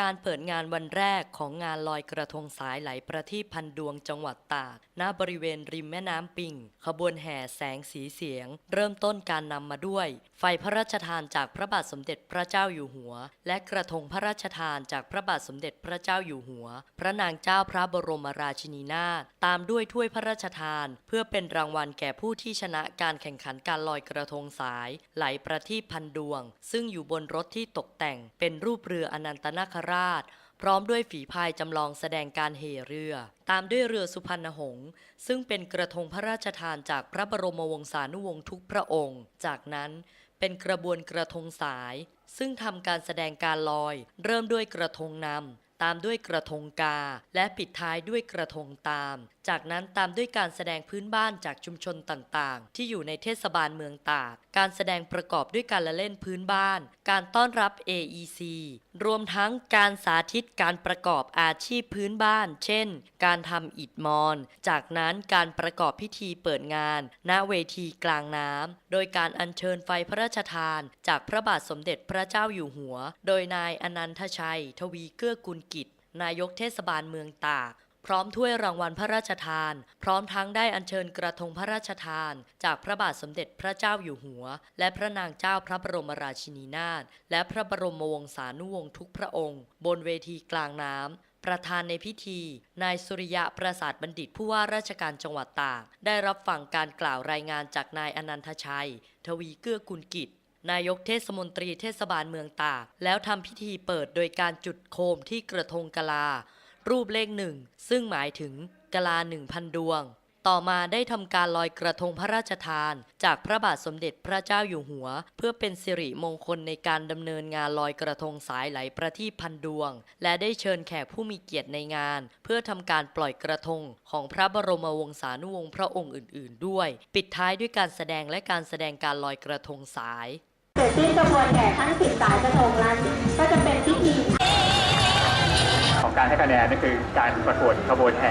การเปิดงานวันแรกของงานลอยกระทงสายไหลประทีปพันดวงจังหวัดตาก ณ บริเวณริมแม่น้ำปิง ขบวนแห่แสงสีเสียง เริ่มต้นการนำมาด้วย ไฟพระราชทานจากพระบาทสมเด็จพระเจ้าอยู่หัว และกระทงพระราชทานจากพระบาทสมเด็จพระเจ้าอยู่หัว พระนางเจ้าพระบรมราชินีนาถ ตามด้วยถ้วยพระราชทาน เพื่อเป็นรางวัลแก่ผู้ที่ชนะการแข่งขันการลอยกระทงสายไหลประทีปพันดวง ซึ่งอยู่บนรถที่ตกแต่งเป็นรูปเรืออนันตนาคราช พร้อมด้วยฝีพายจำลองแสดงการเหเรือ ตามด้วยเรือสุพรรณหงษ์ซึ่งเป็นกระทงพระราชทานจากพระบรมวงศานุวงศ์ทุกพระองค์ จากนั้นเป็นกระบวนกระทงสาย ซึ่งทำการแสดงการลอย เริ่มด้วยกระทงนำ ตามด้วยกระทงกา และปิดท้ายด้วยกระทงตาม จากนั้นตามด้วยการแสดงพื้นบ้านจากชุมชนต่างๆ ที่อยู่ในเทศบาลเมืองตาก การแสดงประกอบด้วยการละเล่นพื้นบ้าน การต้อนรับ AEC รวมทั้งการสาธิตการประกอบอาชีพพื้นบ้าน เช่น การทำอิฐมอน จากนั้นการประกอบพิธีเปิดงาน ณเวทีกลางน้ำ โดยการอัญเชิญไฟพระราชทาน จากพระบาทสมเด็จพระเจ้าอยู่หัว โดยนายอนันทชัย ทวีเกื้อกุลกิจ นายกเทศบาลเมืองตากพร้อมถ้วยรางวัลพระราชทาน พร้อมทั้งได้อัญเชิญกระทงพระราชทาน จากพระบาทสมเด็จพระเจ้าอยู่หัว และพระนางเจ้าพระบรมราชินีนาถและพระบรมวงศานุวงศ์ทุกพระองค์ บนเวทีกลางน้ำประธานในพิธี นายสุริยะประสาทบัณฑิตผู้ว่าราชการจังหวัดตากได้รับฟังการกล่าวรายงานจากนายอนันทชัย ทวีเกื้อกุลกิจ นายกเทศมนตรีเทศบาลเมืองตาก แล้วทำพิธีเปิดโดยการจุดโคมที่กระทงกะลา รูปเลขหนึ่ง ซึ่งหมายถึงกะลาหนึ่งพันดวง ต่อมาได้ทำการลอยกระทงพระราชทาน จากพระบาทสมเด็จพระเจ้าอยู่หัว เพื่อเป็นสิริมงคลในการดำเนินงานลอยกระทงสายไหลประทีปพันดวง และได้เชิญแขกผู้มีเกียรติในงาน เพื่อทำการปล่อยกระทงของพระบรมวงศานุวงศ์พระองค์อื่น ๆ ด้วย ปิดท้ายด้วยการแสดงและการแสดงการลอยกระทงสายเสร็จสิ้นกระบวนแห่ทั้งสิบสายกระทงนั้น ก็จะเป็นพิธีของการให้คะแนนนั่นคือการประกวดขบวนแห่